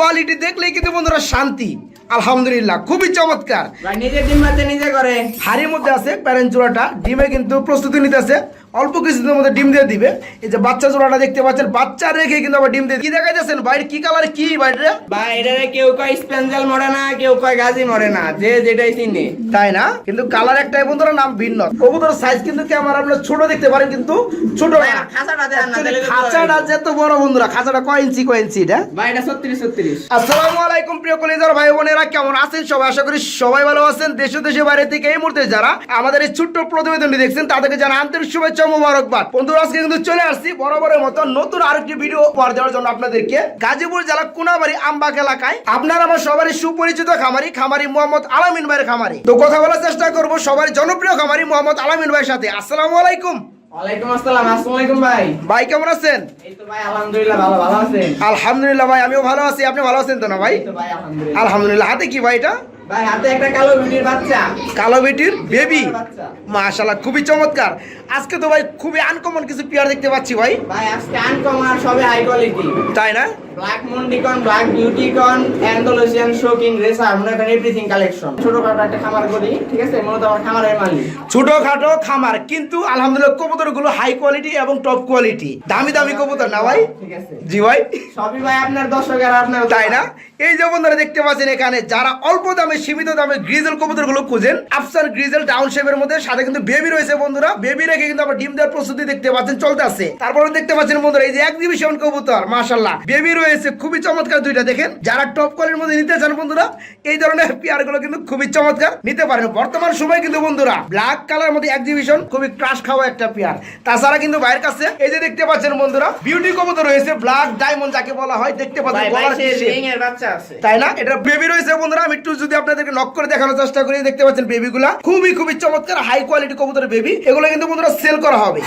Quality দেখলেই কিন্তু বন্ধুরা শান্তি। আলহামদুলিল্লাহ খুবই চমৎকার। নিজে ডিম বাচ্চা নিজে করে হাড়ির মধ্যে আছে প্যারেন্ট চূড়াটা ডিমে কিন্তু প্রস্তুতি নিতেছে। অল্প কিছুদিনের মধ্যে ডিম দিয়ে দিবে। এই যে বাচ্চা জোড়াটা দেখতে পাচ্ছেন বাচ্চা রেখে কিন্তু আবার ডিম দিয়ে কি দেখা যাচ্ছেন বাইরে? কি কালার কি বাইরে এটারে কেউ কয় স্পেন্সাল মরে না কেউ কয় গাজি মরে না যে যেটাই চিনে। তাই না? কিন্তু কালার একটাই বন্ধুরা নাম ভিন্ন। কবুতর সাইজ কিন্তু ক্যামেরা আপনারা ছোট দেখতে পারেন কিন্তু ছোট না। খাঁচাটা দেন না, খাঁচাটা বড় যেত বড় বন্ধুরা খাঁচাটা কয় ইঞ্চি কয় ইঞ্চি এটা? এটা ছত্রিশ ছত্রিশ। আসসালামু আলাইকুম প্রিয় কলিজার ভাই বোনেরা কেমন আছেন সবাই? আশা করি সবাই ভালো আছেন। দেশ দেশে বাইরে থেকে এই মুহূর্তে যারা আমাদের এই ছোট্ট প্রতিবেদনটি দেখছেন তাদেরকে জানা আন্তরিক শুভেচ্ছা ও মোবারকবাদ। বন্ধুরা আজকে কিন্তু চলে আসছি বরাবরের মতো নতুন আরেকটি ভিডিও উপহার দেওয়ার জন্য আপনাদেরকে গাজীপুর জেলা কোনাবাড়ি আমবাগ এলাকায়। আপনার আমার সবারই সুপরিচিত খামারি খামারি মোহাম্মদ আলামিন ভাইয়ের খামারি। তো কথা বলার চেষ্টা করব সবার জনপ্রিয় খামারি মোহাম্মদ আলামিন ভাইয়ের সাথে। আসসালামু আলাইকুম। ভাই। ভাই কেমন আছেন? আলহামদুলিল্লাহ ভাই আমিও ভালো আছি। আপনি ভালো আছেন তো না ভাই? আলহামদুলিল্লাহ হাতে কি ভাই এটা? ভাই হাতে একটা কালো বিটির বাচ্চা। কালো বেটির বেবি। খুবই চমৎকার। আজকে তো ভাই খুবই আনকমন কিছু পেয়ার দেখতে পাচ্ছি ভাই। ভাই আজকে আনকমন আর সবে হাই কোয়ালিটি তাই না? ব্ল্যাক মন্ডিকন ব্ল্যাক বিউটিকন অ্যান্ডালুসিয়ান শোকিং রেসার মনে করেন এভরিথিং কালেকশন ছোটখাটো একটা খামার করি ঠিক আছে? মূলত আমার খামারের মালিক। ছোটখাটো খামার কিন্তু আলহামদুলিল্লাহ কবুতরগুলো হাই কোয়ালিটি এবং টপ কোয়ালিটি দামি দামি কবুতর না ভাই? ঠিক আছে। জি ভাই। সবই ভাই আপনার দর্শকের আপনার তাই না? এই যে বন্ধুরা দেখতে পাচ্ছেন এখানে যারা অল্প দামে সীমিত দামে গ্রিজেল কবুতরগুলো খুঁজেন। আফসার গ্রিজেল ডাউন শেপের মধ্যে সাথে কিন্তু বেবি রয়েছে বন্ধুরা। বেবি রেখে কিন্তু আবার ডিম দেওয়ার প্রস্তুতি দেখতে পাচ্ছেন চলতে আছে। তারপরে দেখতে পাচ্ছেন বন্ধুরা এই যে এক্সিবিশন কবুতর মাশাল্লাহ বেবি রয়েছে খুবই চমৎকার দুইটা দেখেন। যারা টপ কোয়ালিটির মধ্যে নিতে চান বন্ধুরা এই ধরনের পেয়ারগুলো কিন্তু খুবই চমৎকার নিতে পারেন। বর্তমান সময় কিন্তু বন্ধুরা ব্ল্যাক কালার মধ্যে এক্সিবিশন খুবই ক্রাশ খাওয়া একটা পেয়ার। তাছাড়া কিন্তু বাইরের কাছে এই যে দেখতে পাচ্ছেন বন্ধুরা বিউটি কবুতর রয়েছে ব্ল্যাক ডায়মন্ড যাকে বলা হয় দেখতে পাচ্ছেন তাই না? এটা বেবি রয়েছে বন্ধুরা আমি একটু যদি আপনাদেরকে নক করে দেখানোর চেষ্টা করি। দেখতে পাচ্ছেন বেবিগুলা খুবই খুবই চমৎকার হাই কোয়ালিটি কবুতরের বেবি এগুলো কিন্তু বন্ধুরা সেল করা হবে।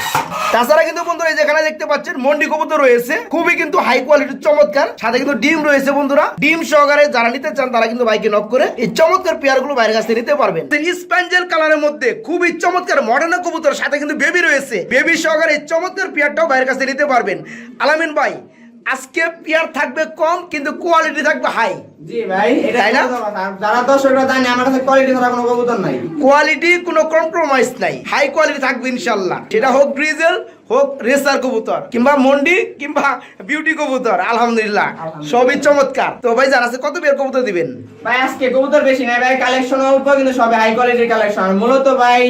তাছাড়া কিন্তু বন্ধুরা যেখানে দেখতে পাচ্ছেন, মন্ডি কবুতর রয়েছে। খুবই কিন্তু হাই কোয়ালিটির চমৎকার। সাথে কিন্তু ডিম রয়েছে বন্ধুরা। ডিম সহকারে যারা নিতে চান, তারা কিন্তু বাইকে নক করে এই চমৎকার পেয়ারগুলো বাইরের কাছে নিতে পারবেন। স্প্যাঞ্জেল কালারের মধ্যে খুবই চমৎকার মডার্ন কবুতর, সাথে কিন্তু বেবি রয়েছে। বেবি সহকারে চমৎকার পেয়ারটাও বাইরের কাছে নিতে পারবেন। আলামিন ভাই আজকে পেয়ার থাকবে কম কিন্তু কোয়ালিটি থাকবে হাই জি ভাই এটা তাই না? যারা দর্শকরা জানে আমার কাছে কোয়ালিটি ছাড়া কোনো কবুতর নাই। কোয়ালিটি কোনো কম্প্রোমাইজ নাই। হাই কোয়ালিটি থাকবে ইনশাল্লাহ। সেটা হোক গ্রিজেল হোক রেসার কবুতর কিংবা মন্ডি কিংবা বিউটি কবুতর আলহামদুলিল্লাহ। সবই চমৎকার। তো ভাই আছে কত বের কবুতর দিবেন? ভাই আজকে কবুতর বেশি নাই ভাই কালেকশন অল্প কিন্তু সবে হাই কোয়ালিটির কালেকশন মূলত ভাই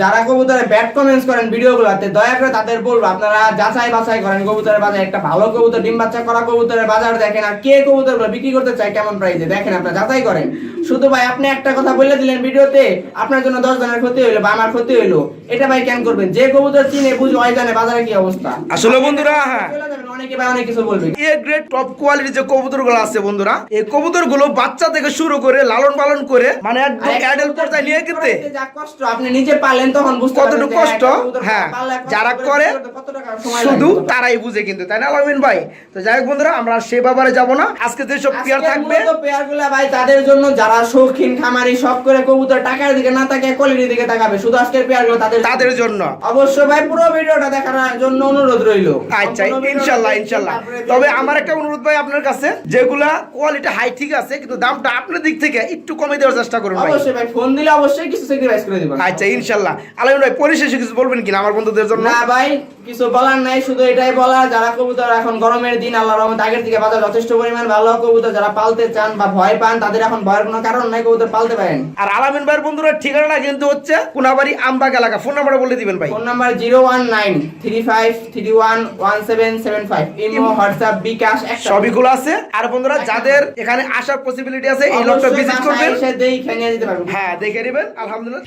যারা কবুতরে ব্যাড কমেন্টস করেন ভিডিওগুলোতে দয়া করে তাদের বলব আপনারা যাচাই বাছাই করেন কবুতরের বাজার। একটা ভালো কবুতর ডিম বাচ্চা করা কবুতরের বাজার দেখেন আর কে কবুতরগুলো বিক্রি করতে চায় কেমন প্রাইসে দেখেন আপনারা যাচাই করেন। শুধু ভাই আপনি একটা কথা বলে দিলেন ভিডিওতে আপনার জন্য দশ জনের ক্ষতি হইল বা আমার ক্ষতি হইল। এটা ভাই কেন করবেন? যে কবুতর চিনে বুঝে ওই জানে বাজারে কি অবস্থা? আসলে বন্ধুরা হ্যাঁ। অনেকে ভাই অনেক কিছু বলবে। এ গ্রেড টপ কোয়ালিটির যে কবুতর আছে বন্ধুরা এই কবুতর বাচ্চা থেকে শুরু করে লালন পালন করে মানে একদম অ্যাডাল্ট পর্যায়ে নিয়ে গেতে যা কষ্ট আপনি নিজে পালেন তখন বুঝতে কতটুকু কষ্ট, হ্যাঁ, যারা করে করে, করতে কত টাকা সময় শুধু তারাই বুঝে কিন্তু তাই না আলামিন ভাই? তো যাই হোক বন্ধুরা আমরা সে ব্যাপারে যাব না। আজকে যেসব পেয়ার থাকবে মূলত পেয়ারগুলা ভাই তাদের জন্য যারা শৌখিন খামারি সব করে কবুতর টাকার দিকে না তাকিয়ে কোয়ালিটির দিকে তাকাবে শুধু আজকের পেয়ারগুলো তাদের তাদের জন্য। অবশ্যই ভাই পুরো ভিডিওটা দেখার জন্য অনুরোধ রইল। আচ্ছা ইনশাল্লাহ ইনশাল্লাহ। তবে আমার একটা অনুরোধ ভাই আপনার কাছে যেগুলা কোয়ালিটি হাই ঠিক আছে কিন্তু দামটা আপনার দিক থেকে একটু কমে দেওয়ার চেষ্টা করুন ভাই। অবশ্যই ভাই ফোন দিলে অবশ্যই কিছু স্যাক্রিফাইস করে দিবেন। আচ্ছা ইনশাল্লাহ। আলামিন ভাই পরিশেষে কিছু বলবেন কিনা আমার বন্ধুদের জন্য? না ভাই কিছু বলার নাই শুধু এটাই বলা যারা কবুতর এখন গরমের দিন আল্লাহ রহমত আগের থেকে বাজার যথেষ্ট পরিমাণ ভালো কবুতর যারা পালতে চান বা ভয় পান তাদের এখন ভয়ের কোনো কারণ নাই কবুতর পালতে পারেন। আর আলামিন ভাইয়ের বন্ধুরা ঠিকানাটা কিন্তু হচ্ছে কোনাবাড়ি আমবাগ এলাকা। ফোন নাম্বারটা বলে দিবেন ভাই। Phone number zero one nine three five three one one seven seven five imo WhatsApp bKash একটা আছে। আর বন্ধুরা যাদের এখানে আসার পসিবিলিটি আছে এই লোকটা ভিজিট করবেন। দেখে নিয়ে যেতে পারবেন। হ্যাঁ দেখে নেবেন আলহামদুলিল্লাহ।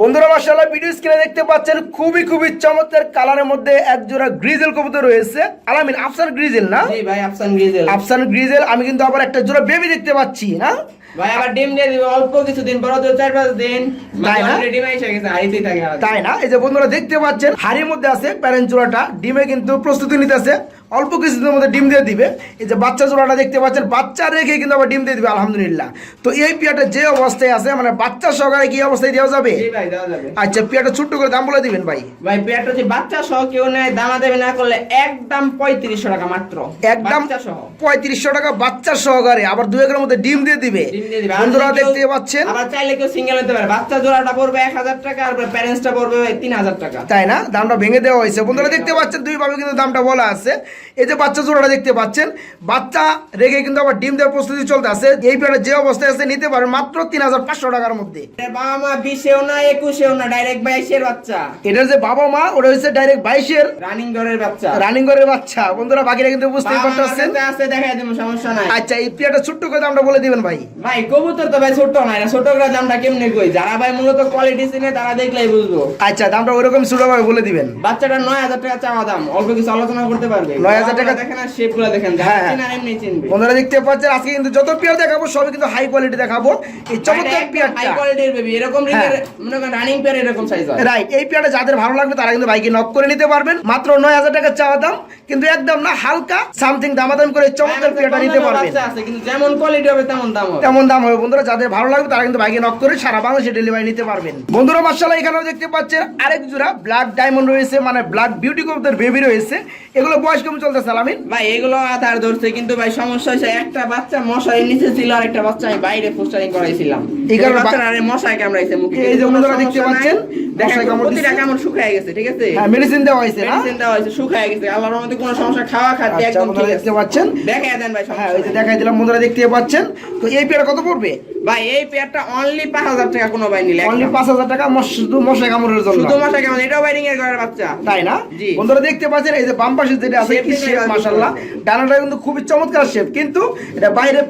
বন্ধুরা মাশাআল্লাহ ভিডিও স্ক্রিনে দেখতে পাচ্ছেন খুবই খুবই চমৎকার কালারের মধ্যে এক জোড়া গ্রিজেল কবুতর রয়েছে। আলামিন আফসান গ্রিজেল না? জি ভাই আফসান গ্রিজেল আফসান গ্রিজেল আমি কিন্তু আবার একটা জোড়া বেবি দেখতে পাচ্ছি না? ভাই আবার ডিম দিয়ে দিবে অল্প কিছুদিন পরে তো চার পাঁচ দিন। তাই না? ডিম এসে গেছে হাড়িতেই থাকে তাই না? এই যে বন্ধুরা দেখতে পাচ্ছেন হাড়ির মধ্যে আছে প্যারেন্ট জোড়াটা ডিমে কিন্তু প্রস্তুতি নিতেছে। অল্প কিছুদিনের মধ্যে ডিম দিয়ে দিবে। এই যে বাচ্চা জোড়াটা দেখতে পাচ্ছেন বাচ্চা রেখে কিন্তু আবার ডিম দিয়ে দিবে আলহামদুলিল্লাহ। তো এই পিয়াটা যে অবস্থায় আছে মানে বাচ্চা সহকারে কি অবস্থায় দেওয়া যাবে? আচ্ছা পিয়াটা ছোট্ট করে দাম বলে দিবেন ভাই। ভাই পেয়ারটা যে বাচ্চা সহ কেউ নেয় দামা দেবে না করলে একদম পঁয়ত্রিশশো টাকা মাত্র। একদম পঁয়ত্রিশশো টাকা বাচ্চা সহকারে আবার দু একের মধ্যে ডিম দিয়ে দিবে। বন্ধুরা দেখতে পাচ্ছেন? আবার চাইলে কেউ সিঙ্গেল হতে পারে। বাচ্চা জোড়াটা পড়বে এক হাজার টাকা আর প্যারেন্টসটা পড়বে তিন হাজার টাকা। তাই না? দামটা ভেঙে দেওয়া হয়েছে। বন্ধুরা দেখতে পাচ্ছেন দুই ভাবে কিন্তু দামটা বলা আছে। এই যে বাচ্চা জোড়াটা দেখতে পাচ্ছেন বাচ্চা রেখে কিন্তু আবার ডিম দেওয়ার প্রস্তুতি চলতে আছে। এই যে অবস্থায় আছে নিতে পারেন মাত্র তিন হাজার পাঁচশো টাকার মধ্যে। এর বাবা মা বিশেও না একুশেও না ডাইরেক্ট বাইশের বাচ্চা। এটার যে বাবা মা ওটা হচ্ছে ডাইরেক্ট বাইশের রানিং ঘরের বাচ্চা। রানিং করে বাচ্চা। বন্ধুরা বাকিরা কিন্তু বুঝতেই বাবা পারতেছেন। আছে দেখাই দেবো সমস্যা নাই। আচ্ছা এই পেয়ারটা ছোট্ট করে দামটা বলে দিবেন ভাই। ভাই কবুতর তো ভাই ছোট না এটা ছোট করে দামটা কেমনে কই? যারা ভাই মূলত কোয়ালিটি চিনে তারা দেখলেই বুঝব। আচ্ছা দামটা ওইরকম ছোটো ভাবে বলে দিবেন। বাচ্চাটা নয় হাজার টাকা চাওয়া দাম অল্প কিছু আলোচনা করতে পারবে। 9,000 টাকা- দেখেন আর শেপ দেখেন হ্যাঁ, হ্যাঁ। চিনে এমনি চিনবে। বন্ধুরা দেখতে পাচ্ছেন আজকে কিন্তু যত পেয়ার দেখাবো সবই কিন্তু হাই কোয়ালিটি দেখাবো। এই চমৎকার হাই কোয়ালিটির বেবি এরকম হ্যাঁ। মনে করেন রানিং পেয়ার এরকম সাইজ হয়। রাইট এই পেয়ারটা যাদের ভালো লাগবে তারা কিন্তু বাইকে নক করে নিতে পারবেন। মাত্র নয় হাজার টাকা চাওয়া দাম কিন্তু একদম না হালকা সামথিং দামাদাম করে চমৎকার পেয়ারটা নিতে পারবেন। কিন্তু যেমন কোয়ালিটি হবে তেমন দাম হবে। তেমন দাম হবে। বন্ধুরা যাদের ভালো লাগবে তারা কিন্তু বাইকে নক করে সারা বাংলাদেশে ডেলিভারি নিতে পারবেন। বন্ধুরা মার্শাল্লাহ এখানেও দেখতে পাচ্ছেন আরেক জোড়া ব্ল্যাক ডায়মন্ড রয়েছে মানে ব্ল্যাক বিউটি কবুতর বেবি রয়েছে। এগুলো বয়স কেমন চলতেছে আলামিন? ভাই এগুলো আধার ধরছে কিন্তু ভাই সমস্যা হয়েছে একটা বাচ্চা মশারি নিচে ছিল আর একটা বাচ্চা আমি বাইরে পোস্টারিং করাইছিলাম। এই কারণে বাচ্চারা আরে মশাই কামড়াইছে মুখে এই যে বন্ধুরা দেখতে পাচ্ছেন, মশায় প্রতিটা। কামড় শুকায় গেছে ঠিক আছে? হ্যাঁ মেডিসিন দেওয়া হয়েছে না? মেডিসিন দেওয়া হয়েছে শুকায় গেছে আল্লাহর রহমতে কোনো সমস্যা খাওয়া খাদ্য আচ্ছা একদম ঠিক দেখতে পাচ্ছেন। দেখাই দেন ভাই হ্যাঁ ওই যে। দেখাই দিলাম বন্ধুরা দেখতে পাচ্ছেন। তো এই পেয়ার কত পড়বে? ভাই এই পেয়ারটা অনলি পাঁচ হাজার টাকা কোনো ভাই নিলে অনলি একদম। পাঁচ হাজার টাকা শুধু মশা কামড়ের জন্য। শুধু মশাই কেমন এটাও এর ঘরের বাচ্চা। তাই না। বন্ধুরা দেখতে পাচ্ছেন এই যে বাম পাশে যেটা আছে কি মাশাআল্লাহ? ডানাটা কিন্তু খুবই চমৎকার শেপ কিন্তু এটা বাইরে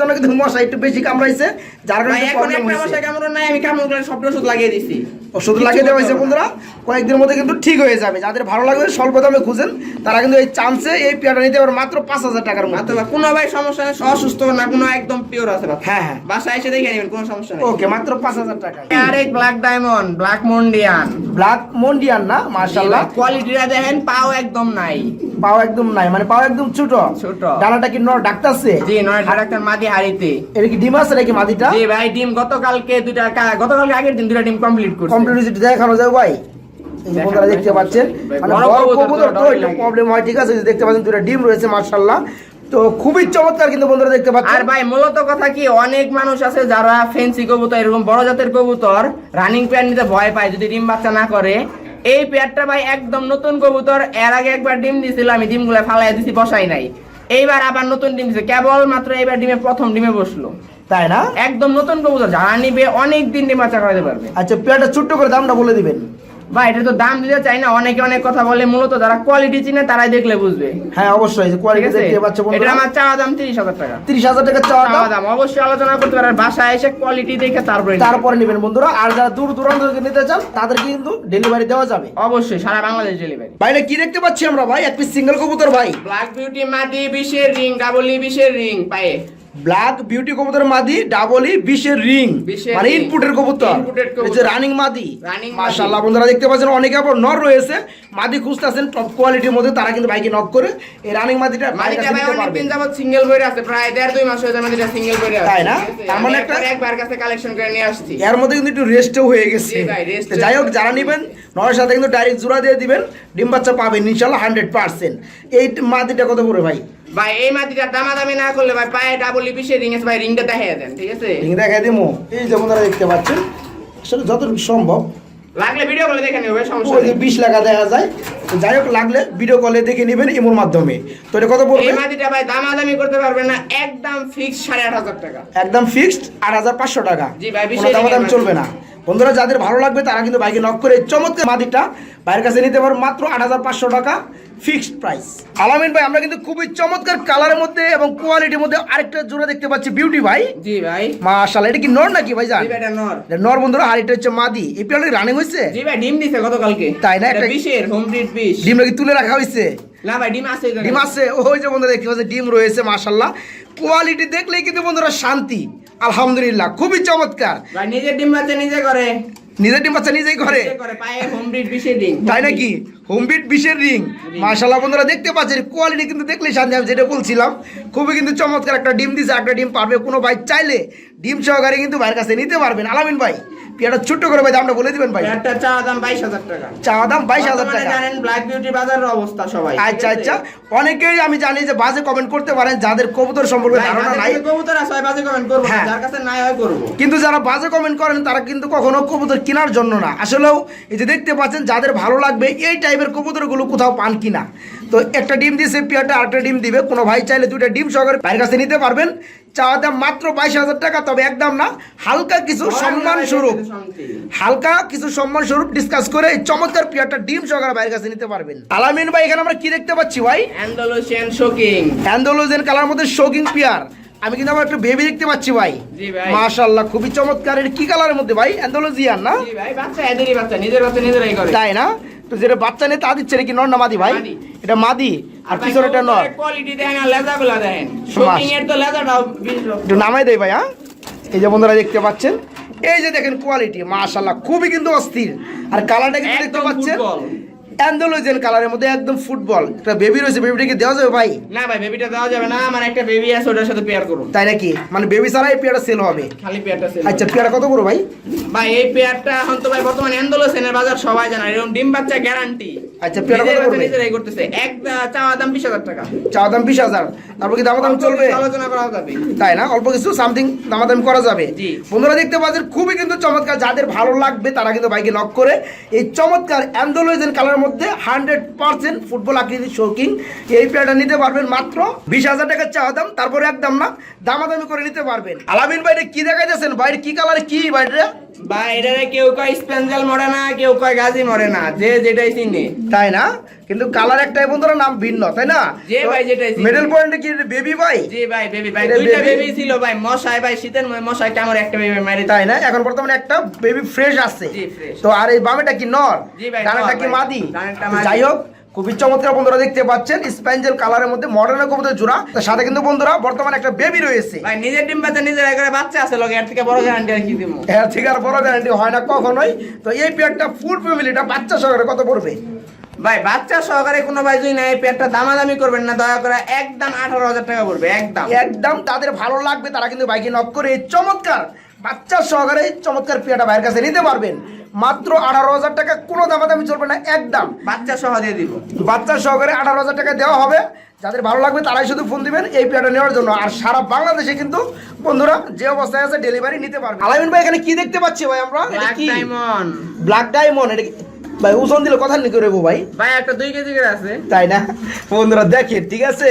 জন্য কিন্তু মশা একটু বেশি কামড়াইছে যার কারণে এখন একটা মশাই কামড় নাই আমি কামড় করে সব ওষুধ লাগিয়ে দিছি। ওষুধ লাগিয়ে দেওয়া হয়েছে বন্ধুরা। কয়েকদিনের মধ্যে কিন্তু ঠিক হয়ে যাবে। যাদের ভালো লাগবে স্বল্প দামে খুঁজেন। তারা কিন্তু এই চান্সে এই পেয়ারটা নিতে পারে মাত্র পাঁচ হাজার টাকার অথবা কোনো ভাই সমস্যা অসুস্থ না কোনো একদম পিওর আছে হ্যাঁ হ্যাঁ। বাসায় এসে দেখে নেবেন কোনো সমস্যা নেই। ওকে মাত্র পাঁচ হাজার টাকা। আরেক black diamond black Mondain black Mondain না মাশাআল্লাহ। কোয়ালিটিটা দেখেন পাও একদম নাই। পাও একদম নাই মানে পাও একদম ছোট। ছোট। ডানাটা কি নর ডাকতাছে জি ডাক্তার মাদি হাড়িতে। এটা কি ডিম আছে নাকি মাদিটা? জি ভাই ডিম গতকালকে দুইটা গতকালকে আগের দিন দুইটা ডিম কমপ্লিট করছে। কমপ্লিট হয়েছে দেখানো যায় ভাই। বন্ধুরা দেখতে পাচ্ছেন। ভাই, মানে বড় কবুতর তো একটু প্রবলেম হয় ঠিক আছে? দেখতে পাচ্ছেন দুটো ডিম রয়েছে মাশাআল্লাহ। তো খুবই চমৎকার কিন্তু বন্ধুরা দেখতে আর ভাই মূলত কথা কি অনেক মানুষ আছে যারা ফেন্সি কবুতর এরকম বড় জাতের কবুতর রানিং পেয়ার নিতে ভয় পায় যদি ডিম বাচ্চা না করে। এই পেয়ারটা ভাই একদম নতুন কবুতর এর আগে একবার ডিম দিছিল আমি ডিমগুলো ফালাই দিছি বসাই নাই। এইবার আবার নতুন ডিম দিছে কেবল মাত্র এইবার ডিমে প্রথম ডিমে বসল। তাই না? একদম নতুন কবুতর যারা নিবে অনেক দিন ডিম বাচ্চা করাতে পারবে। আচ্ছা পেয়ারটা ছোট্ট করে দামটা বলে দিবেন। ভাই এটা তো দাম দিতে চাই না অনেকে অনেক কথা বলে মূলত যারা কোয়ালিটি চিনে তারাই দেখলে বুঝবে। হ্যাঁ অবশ্যই কোয়ালিটি দেখতে পাচ্ছ এটা আমার চাওয়া দাম তিরিশ হাজার টাকা। তিরিশ হাজার টাকা চাওয়া দাম। অবশ্যই আলোচনা করতে পারেন বাসায় এসে কোয়ালিটি দেখে তারপরে নিবেন। তারপরে নেবেন বন্ধুরা। আর যারা দূর দূরান্ত থেকে নিতে চান তাদের কিন্তু ডেলিভারি দেওয়া যাবে। অবশ্যই সারা বাংলাদেশ ডেলিভারি বাইরে কি দেখতে পাচ্ছি আমরা ভাই? এক পিস সিঙ্গেল কবুতর ভাই। ব্ল্যাক বিউটি মাদি বিশের রিং ডাবল ই বিশের রিং পায়ে। ব্ল্যাক বিউটি কবুতর মাদি ডাবলি বিশের রিং মানে। ইনপুটের কবুতর। এই যে রানিং মাদি। মাশাআল্লাহ বন্ধুরা দেখতে পাচ্ছেন অনেকে আবার নর রয়েছে। মাদি খুঁজতেছেন টপ কোয়ালিটির মধ্যে তারা কিন্তু বাইকে নক করে এই রানিং মাদিটা মাদিটা ভাই অনেক দিন যাবত সিঙ্গেল বইরে আছে প্রায় দেড় দুই মাস হয়ে যায় মাদিটা সিঙ্গেল বইরে আছে। তাই না? তার মানে একটা- একবার কাছে কালেকশন করে নিয়ে আসছি। এর মধ্যে কিন্তু একটু রেস্টও হয়ে গেছে। যাই হোক যারা নেবেন নরের সাথে কিন্তু ডাইরেক্ট জোড়া দিয়ে দিবেন ডিম বাচ্চা পাবেন ইনশাল্লাহ হান্ড্রেড পার্সেন্ট এই মাদিটা কত পড়ে ভাই? ভাই এই মাদিটা দামাদামি না করলে ভাই পায়ে ডাবল বিশের রিং আছে ভাই রিংটা দেখাই দেন ঠিক আছে? রিং দেখাই দিমো। এই যে বন্ধুরা দেখতে পাচ্ছেন আসলে যতটুকু সম্ভব। লাগলে ভিডিও কলে দেখে নিবে সমস্যা নেই। বিশ টাকা দেখা যায়। যাই হোক লাগলে ভিডিও কলে দেখে নেবেন ইমোর মাধ্যমে। তো এটা কত পড়বে? এই মাদিটা ভাই দামাদামি করতে পারবে না একদম ফিক্স সাড়ে আট হাজার টাকা। একদম ফিক্সড আট হাজার পাঁচশো টাকা। জি ভাই, বিশেষ দামাদাম চলবে না। বন্ধুরা যাদের ভালো লাগবে তারা কিন্তু বাইকে নক করে চমৎকার মাদিটা বাইরের কাছে নিতে পারো মাত্র আট হাজার পাঁচশো টাকা ফিক্সড প্রাইস আলামিন ভাই আমরা কিন্তু খুবই চমৎকার কালারের মধ্যে এবং কোয়ালিটির মধ্যে আরেকটা জোড়া দেখতে পাচ্ছি বিউটি ভাই। জি ভাই। মাশাআল্লাহ এটা কি নর নাকি ভাই জান? এটা নর। নর বন্ধুরা আর এটা হচ্ছে মাদি। এই পিয়ালি রানিং হয়েছে? জি ভাই ডিম দিছে গতকালকে। তাই না? একটা- বিশের হোম ব্রিড বিশ ডিম নাকি তুলে রাখা হয়েছে? না ভাই ডিম আছে ডিম আছে। ওই যে বন্ধুরা দেখতে পাচ্ছে ডিম রয়েছে মাশাল্লাহ কোয়ালিটি দেখলেই কিন্তু বন্ধুরা শান্তি। আলহামদুলিল্লাহ খুবই চমৎকার। নিজের ডিম বাচ্চা নিজে করে। নিজের ডিম বাচ্চা নিজেই করে? তাই নাকি? হোমবিট বিশের রিং মাশাল্লাহ বন্ধুরা দেখতে পাচ্ছেন কোয়ালিটি কিন্তু দেখলে শান্তি আমি যেটা বলছিলাম খুবই কিন্তু চমৎকার একটা ডিম দিছে একটা ডিম পারবে কোনো ভাই চাইলে ডিম সহকারে কিন্তু ভাইয়ের কাছে নিতে পারবেন। আলামিন ভাই পেয়ারটা ছোট্ট করে ভাই দামটা বলে দিবেন ভাই। একটা চা দাম বাইশ হাজার টাকা। চা দাম বাইশ হাজার টাকা। জানেন ব্ল্যাক বিউটি বাজারের অবস্থা সবাই আচ্ছা আচ্ছা। অনেকেই আমি জানি যে বাজে কমেন্ট করতে পারেন যাদের কবুতর সম্পর্কে ধারণা নাই। কবুতর আছে, বাজে comment করব। হ্যাঁ। যার কাছে নাই হয় করব। কিন্তু যারা বাজে কমেন্ট করেন তারা কিন্তু কখনো কবুতর কেনার জন্য না। আসলেও এই যে দেখতে পাচ্ছেন যাদের ভালো লাগবে এই টাইপের কবুতরগুলো কোথাও পান কিনা। তো একটা ডিম দিয়েছে পেয়ারটা আরেকটা ডিম দিবে। কোনো ভাই চাইলে দুইটা ডিম সহকারে ভাইয়ের কাছে নিতে পারবেন। চাওয়া দাম মাত্র বাইশ হাজার টাকা তবে একদম না হালকা কিছু সম্মান স্বরূপ। হালকা কিছু সম্মান স্বরূপ ডিসকাস করে এই চমৎকার পেয়ারটা ডিম সহকারে ভাইয়ের কাছে নিতে পারবেন। আলামিন ভাই এখানে আমরা কি দেখতে পাচ্ছি ভাই? অ্যান্ডালুসিয়ান শোকিং অ্যান্ডোলোজেন কালার মধ্যে শোকিং পেয়ার। আমি কিন্তু আবার একটা বেবি দেখতে পাচ্ছি ভাই। মাশাআল্লাহ খুবই চমৎকার এটা কি কালারের মধ্যে ভাই? অ্যান্ডোলোজিয়ান না? জি ভাই বাচ্চা এদেরই বাচ্চা নিজের বাচ্চা নিজেরাই করে। তাই না? তো যেটা বাচ্চা নেই তা দিচ্ছে নাকি নর না মাদি ভাই? এটা মাদি আর পিছনে এটা নর। কোয়ালিটি দেখেন আর লেজাগুলো দেখেন। শুটিং এর তো লেজাটাও একটু নামাই দেই ভাই হ্যাঁ? এই যে বন্ধুরা দেখতে পাচ্ছেন এই যে দেখেন কোয়ালিটি মাশাআল্লাহ খুবই কিন্তু অস্থির। আর কালারটা কিন্তু দেখতে পাচ্ছেন? ফুটবল। কালারের মধ্যে একদম ফুটবল। একটা বেবি রয়েছে বেবিটাকে দেওয়া যাবে ভাই? না ভাই বেবিটা দেওয়া যাবে না আমার একটা বেবি আছে ওটার সাথে পেয়ার করুন। তাই নাকি? মানে বেবি ছাড়া এই পেয়ারটা সেল হবে। খালি পেয়ারটা সেল আচ্ছা পেয়ারা কত করে ভাই? ভাই এই পেয়ারটা এখন তো ভাই বর্তমানে অ্যান্ডালুসিয়ানের বাজার সবাই জানে এরকম ডিম বাচ্চা গ্যারান্টি আচ্ছা, পেয়ারা কত পড়বে? নিজেরাই করতেছে। এক চাওয়া দাম বিশ হাজার টাকা। চাওয়া দাম বিশ হাজার। তারপর কি দামাদাম চলবে? আলোচনা করা যাবে। তাই না? অল্প কিছু সামথিং দামাদামি করা যাবে। জি। বন্ধুরা দেখতে পাচ্ছেন খুবই কিন্তু চমৎকার। যাদের ভালো লাগবে তারা কিন্তু বাইকে নক করে এই চমৎকার অ্যান্ডোলোজেন কালারের মধ্যে হান্ড্রেড পার্সেন্ট ফুটবল আকৃতির শৌকিং এই প্লেয়ারটা নিতে পারবেন মাত্র বিশ হাজার টাকার চাওয়া দাম তারপরে একদম না দামাদামি করে নিতে পারবেন। আলামিন বাইরে কি দেখা যাচ্ছেন বাইরে কি কালার কি বাইরে বাইরে কেউ কয় স্পেঞ্জাল মরে না কেউ কয় গাজি মরে না যে যেটাই চিনি। তাই না? কিন্তু কালার একটাই বন্ধুরা নাম ভিন্ন তাই না? যে ভাই যেটাই মিডল পয়েন্টে কি বেবি ভাই জি ভাই বেবি ভাই দুইটা বেবি ছিল ভাই মশাই ভাই শীতের মশাই কামড় একটা বেবি মারি তাই না? এখন বর্তমানে একটা বেবি ফ্রেশ আছে। তো আর এই বামেটা কি নর? জি ভাই, ডানাটা কি মাদি? ডানাটা মাদি। যাই হোক খুবই চমৎকার বন্ধুরা দেখতে পাচ্ছেন স্প্যাঞ্জেল কালারের মধ্যে মডার্ন কবুতর জোড়া। তার সাথে কিন্তু বন্ধুরা বর্তমানে একটা বেবি রয়েছে। ভাই নিজের ডিম বাচ্চা নিজের করে বাচ্চা আছে লোক এর থেকে বড় গ্যারান্টি আর কি দিব এর থেকে আর বড় গ্যারান্টি হয় না কখনোই। তো এই পেয়ারটা ফুল ফ্যামিলিটা বাচ্চা সহকারে কত পড়বে? ভাই বাচ্চা সহকারে কোনো ভাই যদি না এই পেটটা দামাদামি করবেন না দয়া করে একদম আঠারো হাজার টাকা পড়বে একদম। একদম তাদের ভালো লাগবে তারা কিন্তু বাইকে নক করে চমৎকার বাচ্চা সহকারে এই চমৎকার পেয়াটা ভাইয়ের কাছে নিতে পারবেন। মাত্র আঠারো হাজার টাকা কোনো দামাদামি চলবে না একদম। বাচ্চা সহ দিয়ে দিব। বাচ্চা সহকারে আঠারো হাজার টাকা দেওয়া হবে। যাদের ভালো লাগবে তারাই শুধু ফোন দিবেন এই পেয়াটা নেওয়ার জন্য। আর সারা বাংলাদেশে কিন্তু বন্ধুরা যে অবস্থায় আছে ডেলিভারি নিতে পারবে। আলামিন ভাই এখানে কি দেখতে পাচ্ছি ভাই আমরা? ব্ল্যাক ডায়মন্ড ব্ল্যাক ডায়মন্ড এটা ভাই ওজন দিলে কথা নিকে রেবো ভাই। ভাই একটা দুই কেজি করে আছে। তাই না? বন্ধুরা দেখেন ঠিক আছে?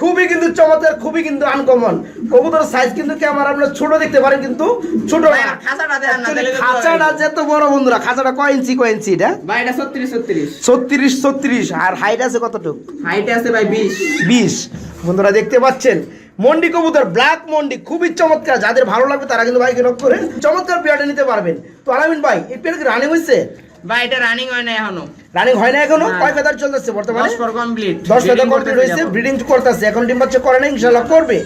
খুবই কিন্তু চমৎকার খুবই কিন্তু আনকমন কবুতর সাইজ কিন্তু ক্যামেরা আপনারা ছোট দেখতে পারেন কিন্তু ছোট খাঁচাটা যেত বড় বন্ধুরা খাঁচাটা কয় ইঞ্চি কয় ইঞ্চি এটা? ভাই এটা ছত্রিশ ছত্রিশ। ছত্রিশ ছত্রিশ। আর হাইট আছে কতটুকু? হাইটে আছে ভাই বিশ। বিশ। বন্ধুরা দেখতে পাচ্ছেন? মন্ডি কবুতর ব্ল্যাক মন্ডি খুবই চমৎকার। যাদের ভালো লাগবে তারা কিন্তু বাইকে নক করে চমৎকার পেয়ারটা নিতে পারবেন। তো আলামিন ভাই এই পেয়ার কি রানিং হয়েছে ভাই এটা রানিং হয় না এখনও। রানিং হয় না এখনও? কয় ফেদার চলতেছে বর্তমানে? কমপ্লিট ফেদার কমপ্লিট হয়েছে ব্রিডিং করতেছে। এখন ডিম বাচ্চা করে না করবে।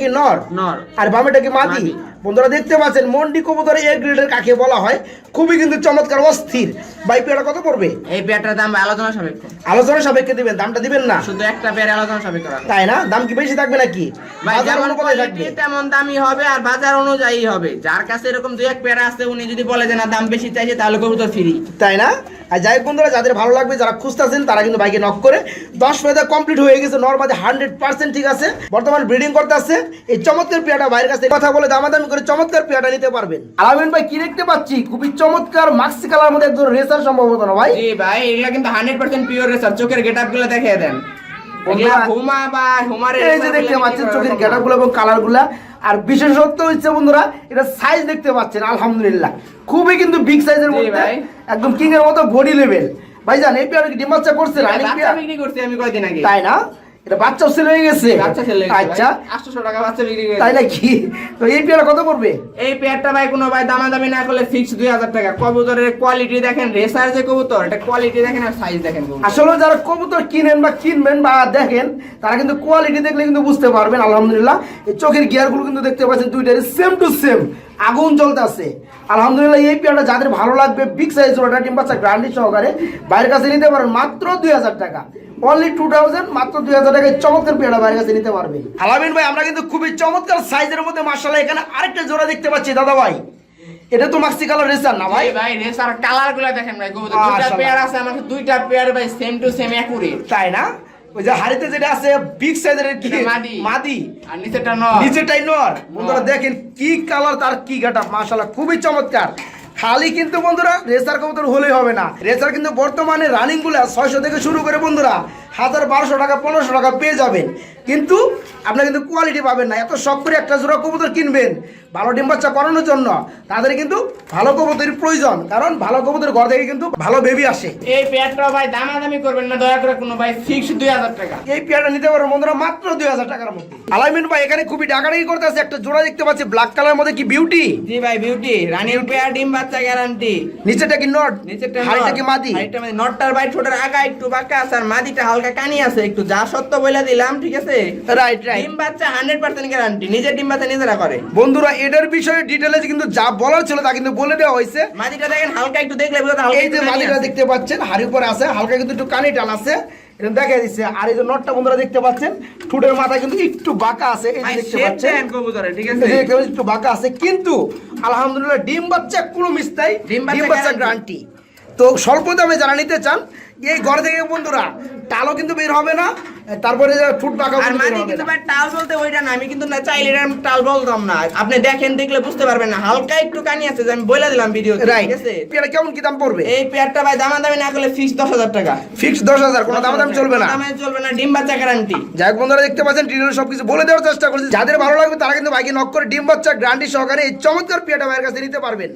কি নর? নর। আর বামেটা কি মাদি। বন্ধুরা দেখতে পাচ্ছেন মন্ডি কবুতর এ গ্রেডের কাকে বলা হয়? খুবই কিন্তু চমৎকার অস্থির। ভাই পেয়ারটা কত পড়বে? এই পেয়ারটার দাম আলোচনা সাপেক্ষ। আলোচনা সাপেক্ষে দিবেন দামটা দিবেন না? শুধু একটা পেয়ার আলোচনা সাপেক্ষ তাই না? দাম কি বেশি থাকবে নাকি? বাজার অনুপাতে থাকবে? তেমন দামি হবে আর বাজার অনুযায়ী হবে। যার কাছে এরকম দুই এক পেয়ার আছে উনি যদি বলে যে না দাম বেশি চাইছে তাহলে কবুতর ফ্রি তাই না? আর যাই বন্ধুরা যাদের ভালো লাগবে যারা খুঁজতেছেন তারা কিন্তু বাইকে নক করে দশ ফেদার কমপ্লিট হয়ে গেছে নর্মালি হান্ড্রেড পার্সেন্ট ঠিক আছে। বর্তমান ব্রিডিং করতে আসছে এই চমৎকার পেয়াটা বাইরের কাছে কথা বলে দামাদামি করে চমৎকার পেয়াটা নিতে পারবেন। আলামিন ভাই কি দেখতে পাচ্ছি? খুবই চমৎকার মাক্সি কালার মধ্যে একজন রেসার সম্ভবত না ভাই? জি ভাই এগুলা কিন্তু হান্ড্রেড পার্সেন্ট পিওর রেসার চোখের গেট আপগুলো দেখিয়ে দেন। এগুলা বন্ধুরা, হুমা বা হুমারের এই যে দেখতে পাচ্ছেন চোখের গেটাপগুলো এবং কালারগুলা। আর বিশেষত্ব হচ্ছে বন্ধুরা এটা সাইজ দেখতে পাচ্ছেন আলহামদুলিল্লাহ। খুবই কিন্তু বিগ সাইজের মধ্যে একদম কিং এর মতো বডি লেভেল ভাই জান এই পেয়ারে কি ডিম বাচ্চা করছে রানিং বাচ্চা পেয়ার? বিক্রি করছি আমি কয়দিন আগে। তাই না? এটা বাচ্চাও সেল হয়ে গেছে। বাচ্চা ছেলে আচ্ছা। আটশো টাকা বাচ্চা বিক্রি করে তাই নাকি? তো এই পেয়ারা কত পড়বে? এই পেয়ারটা ভাই কোনো ভাই দামাদামি না করলে ফিক্স দুই হাজার টাকা। কবুতরের কোয়ালিটি দেখেন রেসার যে কবুতর এটা কোয়ালিটি দেখেন আর সাইজ দেখেন আসলে যারা কবুতর কিনেন বা কিনবেন বা দেখেন তারা কিন্তু কোয়ালিটি দেখলে কিন্তু বুঝতে পারবেন আলহামদুলিল্লাহ। এই চোখের গিয়ারগুলো কিন্তু দেখতে পাচ্ছেন দুইটারই সেম টু সেম আগুন জ্বলতে আছে। আলহামদুলিল্লাহ এই পেয়ারটা যাদের ভালো লাগবে বিগ সাইজ ওটা ডিম বাচ্চা গ্রান্ডি সহকারে বাইরের কাছে নিতে পারেন মাত্র দুই হাজার টাকা। অনলি টু থাউজেন্ড মাত্র দুই হাজার টাকায় চমৎকার পেয়ারা বাইরের কাছে নিতে পারবেন আলামিন ভাই আমরা কিন্তু খুবই চমৎকার সাইজের মধ্যে মার্শাল্লাহ এখানে আরেকটা জোড়া দেখতে পাচ্ছি দাদা ভাই। এটা তো মাক্সি কালার রেসার না ভাই? ভাই ভাই রেসার কালারগুলা দেখেন ভাই দুইটা পেয়ার আছে আমাকে দুইটা পেয়ার ভাই সেম টু সেম একুরেট তাই না? ওই যে হাড়িতে যেটা আছে বিগ সাইজের কি? মাদি। মাদি। আর নিচেটা ন নিচেটাই নর। বন্ধুরা দেখেন কি কালার তার কি গাটা মাশাআল্লাহ খুবই চমৎকার। খালি কিন্তু বন্ধুরা রেসার কবুতর হলেই হবে না। রেজার কিন্তু বর্তমানে রানিংগুলো ছয়শো থেকে শুরু করে বন্ধুরা, হাজার বারোশো টাকা, পনেরোশো টাকা পেয়ে যাবেন। কিন্তু আপনারা কিন্তু কোয়ালিটি পাবেন না। এত শখ করে একটা জোড়া কবুতর কিনবেন ভালো ডিম বাচ্চা করানোর জন্য তাদের কিন্তু ভালো কবুতরের প্রয়োজন। কারণ ভালো কবুতর ঘর থেকে কিন্তু ভালো বেবি আসে। এই পেয়ারটা ভাই দামাদামি করবেন না দয়া করে কোনো ভাই ফিক্স দুই হাজার টাকা। এই পেয়ারটা নিতে পারো বন্ধুরা মাত্র দুই হাজার টাকার মধ্যে। আলাইমিন ভাই এখানে খুবই ডাকাডাকি করতেছে একটা জোড়া দেখতে পাচ্ছি ব্ল্যাক কালার মধ্যে কি বিউটি জি ভাই বিউটি রানির পেয়ার ডিম বাচ্চা গ্যারান্টি নিচেটা কি নট নিচেটা নর। কি মাদি? হাড়িটা মাদি। নটটার ভাই ছোটের আগা একটু বাঁকা আছে আর মাদিটা হালকা কানি আছে একটু যা সত্য বলে দিলাম ঠিক আছে? রাইট রাইট ডিম বাচ্চা হান্ড্রেড পার্সেন্ট গ্যারান্টি নিজের ডিম বাচ্চা নিজেরা করে। বন্ধুরা এটার বিষয়ে ডিটেলে কিন্তু যা বলার ছিল তা কিন্তু বলে দেওয়া হয়েছে। মাদিটা দেখেন হালকা একটু দেখলে বুঝতে হালকা এই যে মাদিটা দেখতে পাচ্ছেন হাড়ি উপরে আছে হালকা কিন্তু একটু কানি টান আছে। এটা দেখা দিচ্ছে। আর এই যে নটটা বন্ধুরা দেখতে পাচ্ছেন ঠুটের মাথা কিন্তু একটু বাঁকা আছে এই যে দেখতে পাচ্ছেন। ঠিক আছে? যে দেখতে পাচ্ছেন একটু বাঁকা আছে। কিন্তু আলহামদুলিল্লাহ ডিম বাচ্চা কোনো মিস নাই। ডিম বাচ্চা ডিম বাচ্চা গ্যারান্টি তো স্বল্প দামে যারা নিতে চান এই ঘর থেকে বন্ধুরা টালও কিন্তু বের হবে না। তারপরে ঠুট বাঁকা আর হবে কিন্তু ভাই টাল বলতে ওইটা না আমি কিন্তু না চাইলে এটা টাল বলতাম না। আপনি দেখেন দেখলে বুঝতে পারবেন না। হালকা একটু কানি আছে যে আমি বলে দিলাম ভিডিও ঠিক আছে? এটা কেমন কি দাম পড়বে? এই পেয়ারটা ভাই দামা দামি না করলে ফিক্স দশ হাজার টাকা। ফিক্স দশ হাজার কোনো দাম দাম চলবে না। দামে চলবে না ডিম বাচ্চা গ্যারান্টি যাই বন্ধুরা দেখতে পাচ্ছেন ডিটেল সবকিছু বলে দেওয়ার চেষ্টা করছি। যাদের ভালো লাগবে তারা কিন্তু বাইকে নক করে ডিম বাচ্চা গ্রান্টি সহকারে এই চমৎকার পিয়াটা ভাইয়ের কাছে নিতে পারবেন।